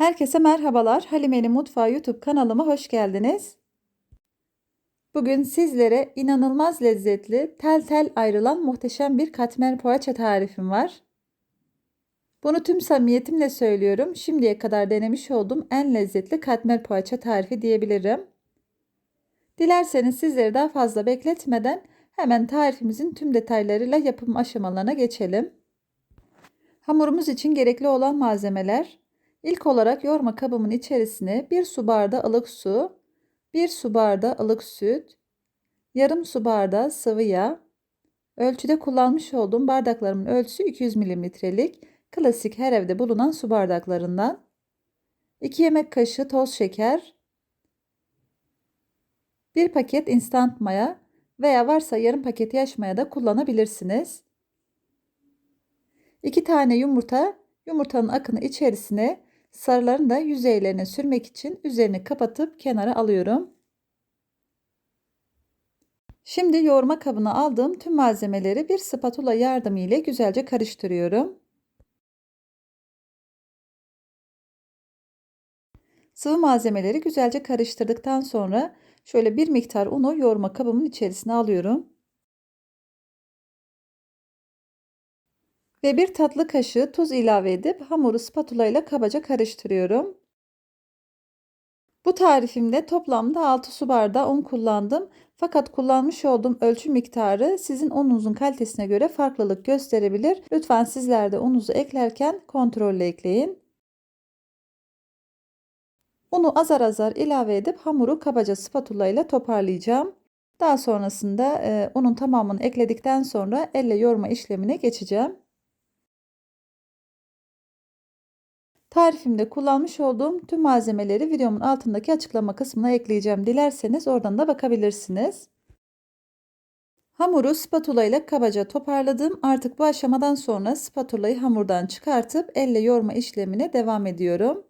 Herkese merhabalar. Halime'nin Mutfağı YouTube kanalıma hoş geldiniz. Bugün sizlere inanılmaz lezzetli, tel tel ayrılan muhteşem bir katmer poğaça tarifim var. Bunu tüm samimiyetimle söylüyorum. Şimdiye kadar denemiş olduğum en lezzetli katmer poğaça tarifi diyebilirim. Dilerseniz sizleri daha fazla bekletmeden hemen tarifimizin tüm detaylarıyla yapım aşamalarına geçelim. Hamurumuz için gerekli olan malzemeler İlk olarak yoğurma kabımın içerisine 1 su bardağı ılık su, 1 su bardağı ılık süt, yarım su bardağı sıvı yağ, ölçüde kullanmış olduğum bardaklarımın ölçüsü 200 mililitrelik klasik her evde bulunan su bardaklarından, 2 yemek kaşığı toz şeker, 1 paket instant maya veya varsa yarım paket yaş maya da kullanabilirsiniz. 2 tane yumurta, yumurtanın akını içerisine Sarılarını da yüzeylerine sürmek için üzerini kapatıp kenara alıyorum. Şimdi yoğurma kabına aldığım tüm malzemeleri bir spatula yardımı ile güzelce karıştırıyorum. Sıvı malzemeleri güzelce karıştırdıktan sonra şöyle bir miktar unu yoğurma kabımın içerisine alıyorum. Ve bir tatlı kaşığı tuz ilave edip hamuru spatula ile kabaca karıştırıyorum. Bu tarifimde toplamda 6 su bardağı un kullandım. Fakat kullanmış olduğum ölçü miktarı sizin ununuzun kalitesine göre farklılık gösterebilir. Lütfen sizler de ununuzu eklerken kontrolle ekleyin. Unu azar azar ilave edip hamuru kabaca spatula ile toparlayacağım. Daha sonrasında e, unun tamamını ekledikten sonra elle yoğurma işlemine geçeceğim. Tarifimde kullanmış olduğum tüm malzemeleri videomun altındaki açıklama kısmına ekleyeceğim. Dilerseniz oradan da bakabilirsiniz. Hamuru spatula ile kabaca toparladım. Artık bu aşamadan sonra spatulayı hamurdan çıkartıp elle yoğurma işlemine devam ediyorum.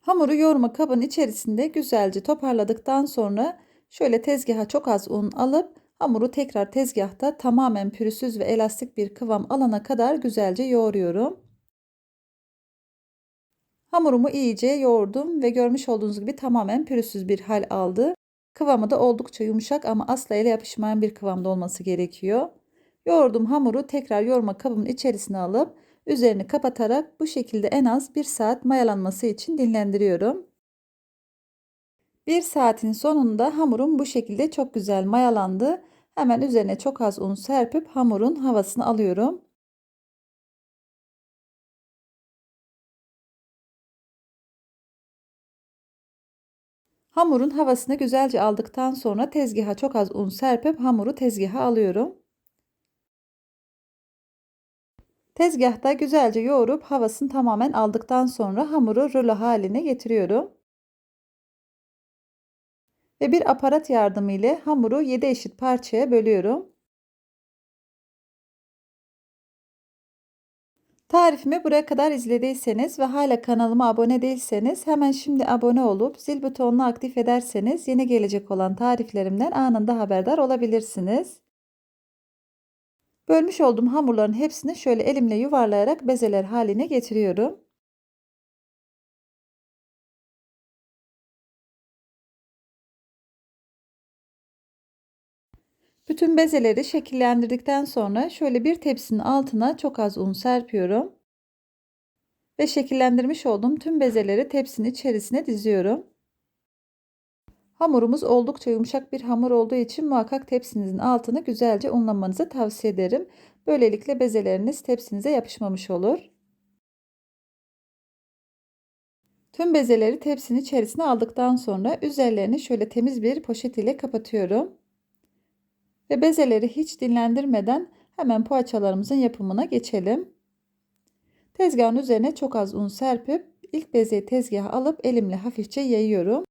Hamuru yoğurma kabın içerisinde güzelce toparladıktan sonra şöyle tezgaha çok az un alıp Hamuru tekrar tezgahta tamamen pürüzsüz ve elastik bir kıvam alana kadar güzelce yoğuruyorum. Hamurumu iyice yoğurdum ve görmüş olduğunuz gibi tamamen pürüzsüz bir hal aldı. Kıvamı da oldukça yumuşak ama asla ele yapışmayan bir kıvamda olması gerekiyor. Yoğurdum hamuru tekrar yoğurma kabımın içerisine alıp üzerini kapatarak bu şekilde en az 1 saat mayalanması için dinlendiriyorum. Bir saatin sonunda hamurum bu şekilde çok güzel mayalandı. Hemen üzerine çok az un serpip hamurun havasını alıyorum. Hamurun havasını güzelce aldıktan sonra tezgaha çok az un serpip hamuru tezgaha alıyorum. Tezgahta güzelce yoğurup havasını tamamen aldıktan sonra hamuru rulo haline getiriyorum ve bir aparat yardımı ile hamuru 7 eşit parçaya bölüyorum. Tarifimi buraya kadar izlediyseniz ve hala kanalıma abone değilseniz hemen şimdi abone olup zil butonunu aktif ederseniz yeni gelecek olan tariflerimden anında haberdar olabilirsiniz. Bölmüş olduğum hamurların hepsini şöyle elimle yuvarlayarak bezeler haline getiriyorum. Bütün bezeleri şekillendirdikten sonra şöyle bir tepsinin altına çok az un serpiyorum. Ve şekillendirmiş olduğum tüm bezeleri tepsinin içerisine diziyorum. Hamurumuz oldukça yumuşak bir hamur olduğu için muhakkak tepsinizin altını güzelce unlamanızı tavsiye ederim. Böylelikle bezeleriniz tepsinize yapışmamış olur. Tüm bezeleri tepsinin içerisine aldıktan sonra üzerlerini şöyle temiz bir poşet ile kapatıyorum. Ve bezeleri hiç dinlendirmeden hemen poğaçalarımızın yapımına geçelim. Tezgahın üzerine çok az un serpip ilk bezeyi tezgaha alıp elimle hafifçe yayıyorum.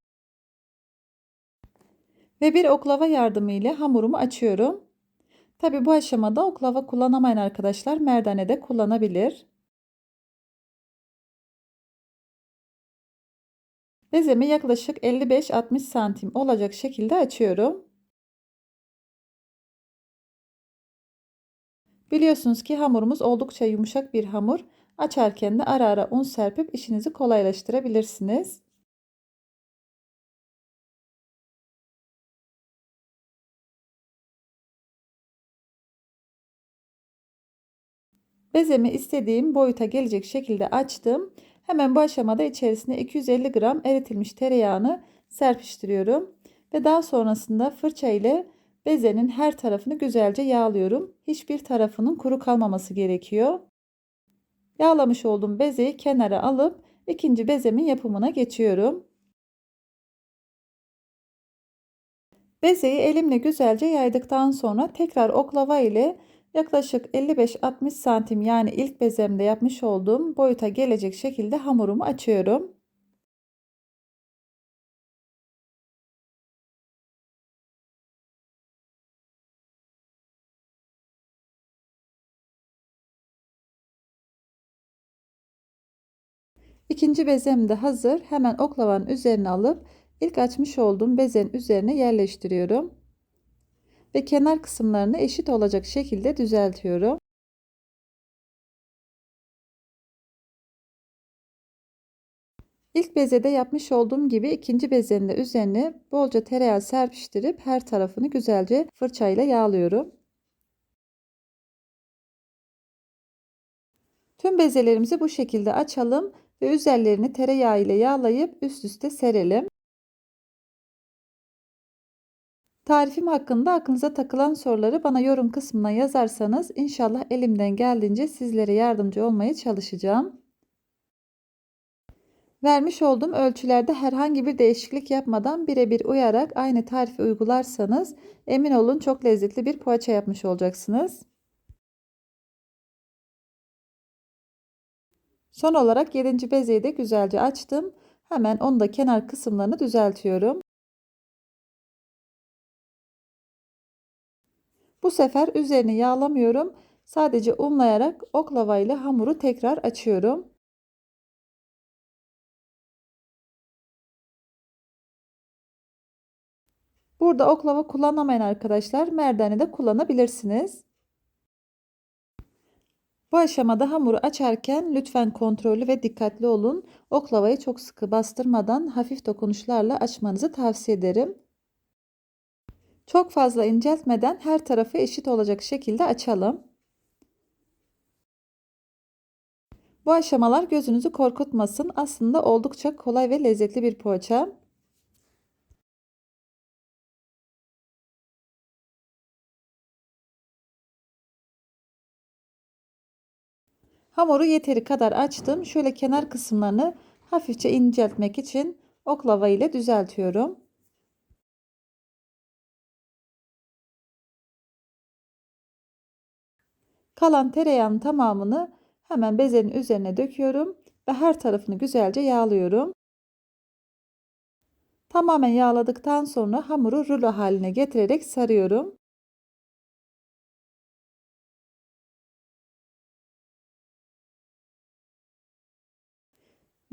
Ve bir oklava yardımıyla hamurumu açıyorum. Tabi bu aşamada oklava kullanamayan arkadaşlar merdane de kullanabilir. Bezemi yaklaşık 55-60 santim olacak şekilde açıyorum. Biliyorsunuz ki hamurumuz oldukça yumuşak bir hamur. Açarken de ara ara un serpip işinizi kolaylaştırabilirsiniz. Bezemi istediğim boyuta gelecek şekilde açtım. Hemen bu aşamada içerisine 250 gram eritilmiş tereyağını serpiştiriyorum. Ve daha sonrasında fırça ile bezenin her tarafını güzelce yağlıyorum. Hiçbir tarafının kuru kalmaması gerekiyor. Yağlamış olduğum bezeyi kenara alıp ikinci bezemin yapımına geçiyorum. Bezeyi elimle güzelce yaydıktan sonra tekrar oklava ile yaklaşık 55-60 santim yani ilk bezemde yapmış olduğum boyuta gelecek şekilde hamurumu açıyorum. İkinci bezem de hazır. Hemen oklavanın üzerine alıp ilk açmış olduğum bezenin üzerine yerleştiriyorum. Ve kenar kısımlarını eşit olacak şekilde düzeltiyorum. İlk bezede yapmış olduğum gibi ikinci bezenin de üzerine bolca tereyağı serpiştirip her tarafını güzelce fırçayla yağlıyorum. Tüm bezelerimizi bu şekilde açalım ve üzerlerini tereyağı ile yağlayıp üst üste serelim. Tarifim hakkında aklınıza takılan soruları bana yorum kısmına yazarsanız inşallah elimden geldiğince sizlere yardımcı olmaya çalışacağım. Vermiş olduğum ölçülerde herhangi bir değişiklik yapmadan birebir uyarak aynı tarifi uygularsanız emin olun çok lezzetli bir poğaça yapmış olacaksınız. Son olarak 7. bezeyi de güzelce açtım. Hemen onu da kenar kısımlarını düzeltiyorum. Bu sefer üzerini yağlamıyorum. Sadece unlayarak oklava ile hamuru tekrar açıyorum. Burada oklava kullanamayan arkadaşlar merdane de kullanabilirsiniz. Bu aşamada hamuru açarken lütfen kontrollü ve dikkatli olun. Oklavayı çok sıkı bastırmadan hafif dokunuşlarla açmanızı tavsiye ederim. Çok fazla inceltmeden her tarafı eşit olacak şekilde açalım. Bu aşamalar gözünüzü korkutmasın. Aslında oldukça kolay ve lezzetli bir poğaça. Hamuru yeteri kadar açtım. Şöyle kenar kısımlarını hafifçe inceltmek için oklava ile düzeltiyorum. Kalan tereyağının tamamını hemen bezenin üzerine döküyorum ve her tarafını güzelce yağlıyorum. Tamamen yağladıktan sonra hamuru rulo haline getirerek sarıyorum.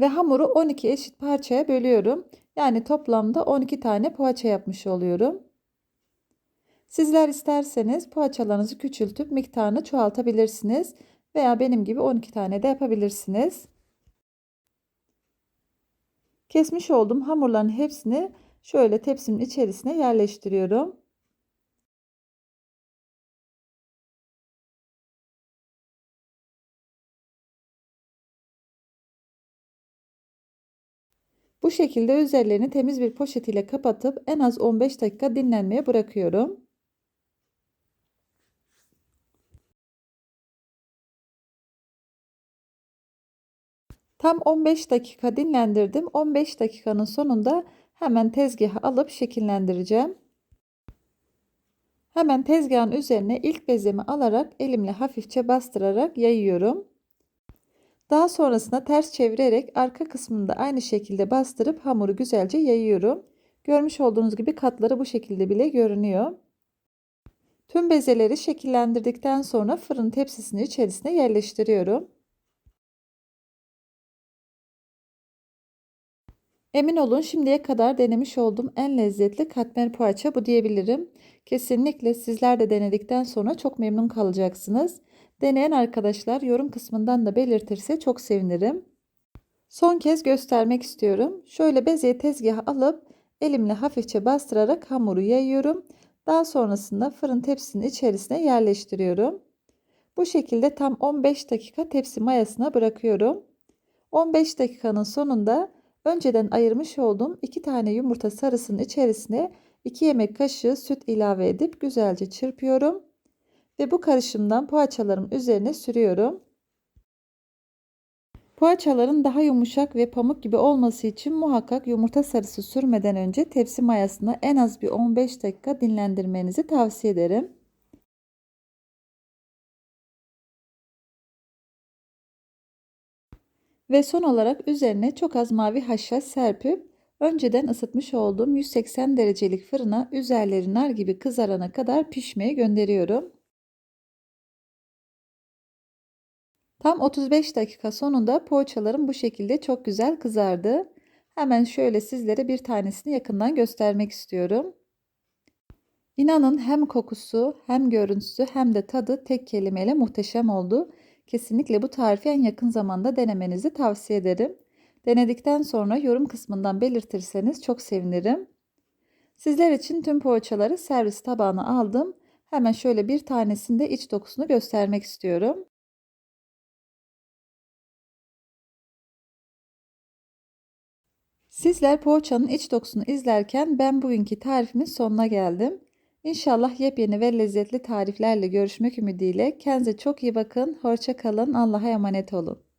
Ve hamuru 12 eşit parçaya bölüyorum. Yani toplamda 12 tane poğaça yapmış oluyorum. Sizler isterseniz poğaçalarınızı küçültüp miktarını çoğaltabilirsiniz. Veya benim gibi 12 tane de yapabilirsiniz. Kesmiş olduğum hamurların hepsini şöyle tepsimin içerisine yerleştiriyorum. Bu şekilde üzerlerini temiz bir poşet ile kapatıp en az 15 dakika dinlenmeye bırakıyorum. Tam 15 dakika dinlendirdim. 15 dakikanın sonunda hemen tezgaha alıp şekillendireceğim. Hemen tezgahın üzerine ilk bezemi alarak elimle hafifçe bastırarak yayıyorum. Daha sonrasında ters çevirerek arka kısmını da aynı şekilde bastırıp hamuru güzelce yayıyorum. Görmüş olduğunuz gibi katları bu şekilde bile görünüyor. Tüm bezeleri şekillendirdikten sonra fırın tepsisinin içerisine yerleştiriyorum. Emin olun şimdiye kadar denemiş olduğum en lezzetli katmer poğaça bu diyebilirim. Kesinlikle sizler de denedikten sonra çok memnun kalacaksınız. Deneyen arkadaşlar yorum kısmından da belirtirse çok sevinirim. Son kez göstermek istiyorum. Şöyle bezeyi tezgaha alıp elimle hafifçe bastırarak hamuru yayıyorum. Daha sonrasında fırın tepsinin içerisine yerleştiriyorum. Bu şekilde tam 15 dakika tepsi mayasına bırakıyorum. 15 dakikanın sonunda önceden ayırmış olduğum 2 tane yumurta sarısının içerisine 2 yemek kaşığı süt ilave edip güzelce çırpıyorum. Ve bu karışımdan poğaçalarım üzerine sürüyorum. Poğaçaların daha yumuşak ve pamuk gibi olması için muhakkak yumurta sarısı sürmeden önce tepsi mayasında en az bir 15 dakika dinlendirmenizi tavsiye ederim. Ve son olarak üzerine çok az mavi haşhaş serpip önceden ısıtmış olduğum 180 derecelik fırına üzerleri nar gibi kızarana kadar pişmeye gönderiyorum. Tam 35 dakika sonunda poğaçalarım bu şekilde çok güzel kızardı. Hemen şöyle sizlere bir tanesini yakından göstermek istiyorum. İnanın hem kokusu hem görüntüsü hem de tadı tek kelimeyle muhteşem oldu. Kesinlikle bu tarifi en yakın zamanda denemenizi tavsiye ederim. Denedikten sonra yorum kısmından belirtirseniz çok sevinirim. Sizler için tüm poğaçaları servis tabağına aldım. Hemen şöyle bir tanesinde iç dokusunu göstermek istiyorum. Sizler poğaçanın iç dokusunu izlerken ben bugünkü tarifimin sonuna geldim. İnşallah yepyeni ve lezzetli tariflerle görüşmek ümidiyle. Kendinize çok iyi bakın. Hoşça kalın. Allah'a emanet olun.